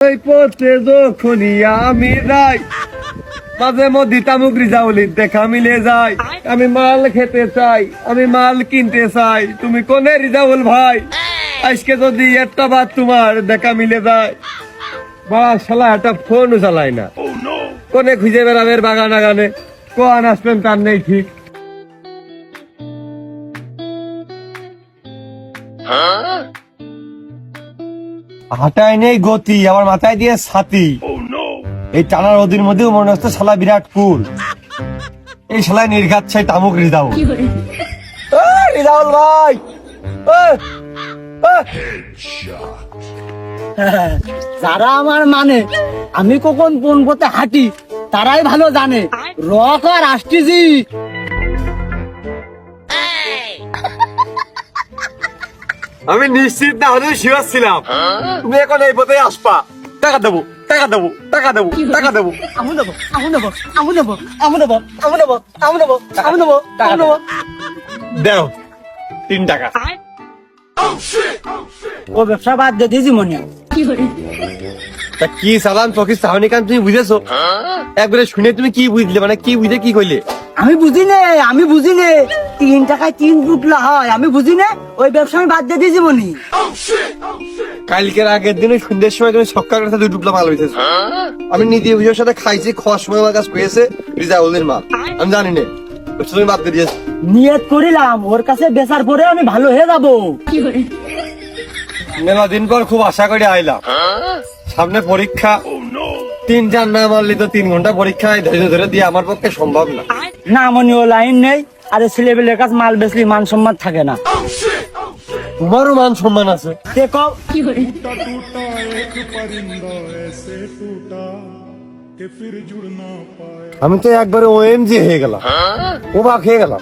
ওই পথে যখনই আমি যাই মাঝে মধ্যে তামুকরি যাওলি দেখা মিলে যায়। আমি মাল খেতে চাই আমি মাল কিনতে চাই। তুমি কোনে রিজাউল ভাই? আজকে যদি একটা বার তোমার দেখা মিলে যায়। বা শালা একটা ফোন চালায় না। কোনে খুঁজে বেড়াবের বাগান আগানে? কোয়ান আসবেন তার নেই ঠিক। হাঁটায় নেই গতি আমার মাথায় দিয়ে ছাতি। এই টানার নদীর মধ্যেও মনে হচ্ছে শালা বিরাট পুল। এই শালায় নির্ঘাত ছাই তামুক রিজাউল এ, রিজাউল ভাই! যারা আমার মানে আমি কখন কোন পথে হাঁটি তারাই ভালো জানে। রক আর আসতেছি আমি নিশ্চিত না হলেও শিওর ছিলাম। তুমি এখন এই পথে আসবা। টাকা দেবো টাকা দেবো টাকা দেবো টাকা দেবো। দেও তিন টাকা। ও ব্যবসা বাদ দিয়ে দিয়েছি মনে তা কি তুমি বুঝেছ? হ্যাঁ? একবারে শুনে তুমি কি বুঝলে মানে কি বুঝে কি কইলে? আমি বুঝি নে আমি বুঝি নে তিন টাকায় তিন পুটলা হয় আমি বুঝি নে ওই ব্যবসা আমি বাদ দিয়ে দিয়েছি মনি কালকের আগের দিনে সন্ধ্যের সময় তুমি সকাল কথা দুই টুকলা মাল হইতেছে। আমি নীতি অভিযোগের সাথে খাইছি খাওয়ার সময় আমার কাছে পেয়েছে রিজাউলের মাল আমি জানি না তুমি বাদ দিয়ে নিয়ত করিলাম ওর কাছে বেচার পরে আমি ভালো হয়ে যাব। মেলা দিন পর খুব আশা করে আইলাম। সামনে পরীক্ষা তিন চার না মারলি তো তিন ঘণ্টা পরীক্ষায় ধৈর্য ধরে দিয়ে আমার পক্ষে সম্ভব না। না মনি ও লাইন নেই। আরে ছেলেপেলের কাছে মাল বেচলি মান সম্মান থাকে না। বড় মান সম্মান আছে। আমি তো একবারে ও এম জি হয়ে গেলাম। হ্যাঁ? বা হয়ে গেলাম।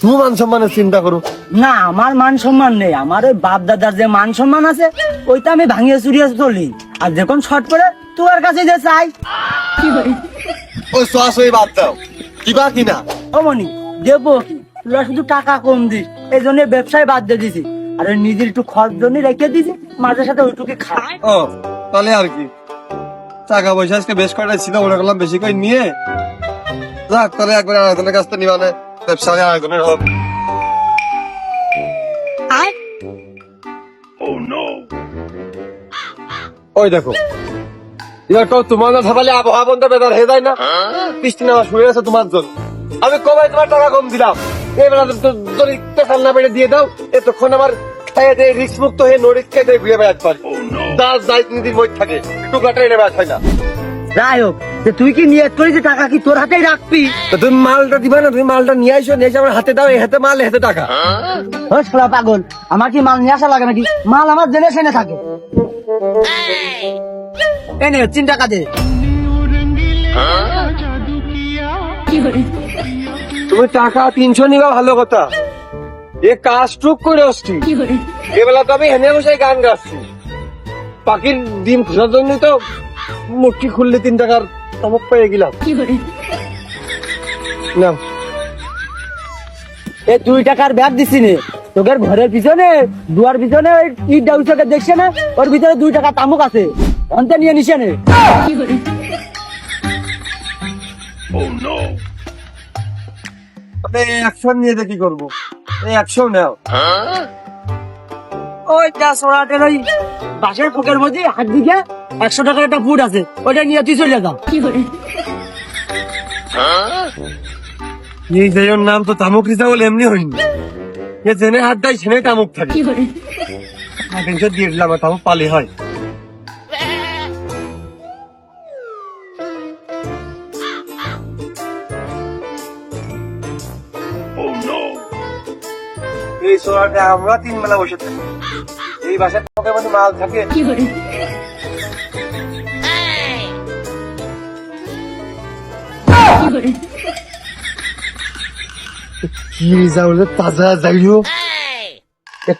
তুমি মান সম্মানের চিন্তা করো। না আমার মান সম্মান নেই। আমার ওই বাপ দাদার যে মান সম্মান আছে ওইটা আমি ভাঙিয়ে চুরিয়ে চলি। আর যখন শর্ট পরে তোমার কাছে যে চাই। ওই শ্বাস ওই বাদ দাও। কিবা কিনা? অমনি দেবো তোরা শুধু টাকা কম দিস। এই জন্য ব্যবসায় বাদ দিয়ে দিছি। আর ওই নিজের একটু খরচ জন্য রেখে দিছি মাঝে সাথে ওইটুকু খাই ও তাহলে আর কি। টাকা পয়সা আজকে বেশ কয়টা ছিল মনে করলাম বেশি করে নিয়ে। যাক তাহলে একবার আরেকজনের কাছ থেকে নিবানে ব্যবসা আরেকজনের হোক। ওই দেখো। এবার তো তোমার না থাকলে আবহাওয়া বন্ধ বেদার হয়ে যায় না? বৃষ্টি নামা শুয়ে আছে তোমার জন্য। আমি কবে তোমার টাকা কম দিলাম। এবার যদি পেশাল না বেড়ে দিয়ে দাও এতক্ষণ আমার খাইয়ে দিয়ে রিক্স মুক্ত হয়ে নরিক খেতে ঘুরে বেড়াতে পারি দাস দায়িত্ব নীতির বই থাকে টুকরাটা এনে বেড়াতে হয় না। যাই হোক যে তুই কি নিয়ত করিস যে টাকা কি তোর হাতেই রাখবি? তো তুমি মালটা দিবা না তুমি মালটা নিয়ে আসো নিয়ে আমার হাতে দাও এই হাতে মাল হাতে টাকা। ও শালা পাগল আমার কি মাল নিয়ে আসা লাগে নাকি? মাল আমার জেনে শুনে থাকে। এনে টাকা দে। তুমি টাকা তিনশো নিবা ভালো কথা। এ কাজ টুক করে আসছি এবেলা তো আমি হেনে বসে গান গাচ্ছি। পাখির ডিম খোঁজার জন্য তো মুটকি খুললে তিন টাকার চমক পেয়ে গেলাম। না এই দুই টাকার ব্যাগ দিছি নে। তোদের ঘরের পিছনে দুয়ার পিছনে ওই ইট ডাউসকে দেখছে না? ওর ভিতরে দুই টাকা তামুক আছে। অন্তে নিয়ে নিছে নে। অ্যাকশন নিয়ে দেখি করব? এই অ্যাকশন নাও। ওই যা সোনাটের ওই বাসের মধ্যে হাত দিকে একশো টাকার একটা ফুট আছে ওইটা নিয়ে তুই চলে যাও এই নাম তো তামুক রিজাউল এমনি হয়নি। এ জেনে হাত দেয় সেনে তামুক থাকে। দিয়ে দিলাম তামুক পালে হয়। এই আমরা তিন বেলা বসে থাকি। এই বাসার পকের মধ্যে মাল থাকে। কি রিজাউলের তাজা যাইও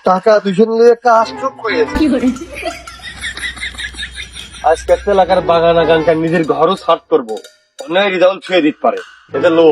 টাকা আশ্চর্য করেছে আজকে একটা এলাকার বাগান আগানকার নিজের ঘরও সার্ট করব। অন্যায় রিজাউল ছুঁয়ে দিতে পারে। এটা লো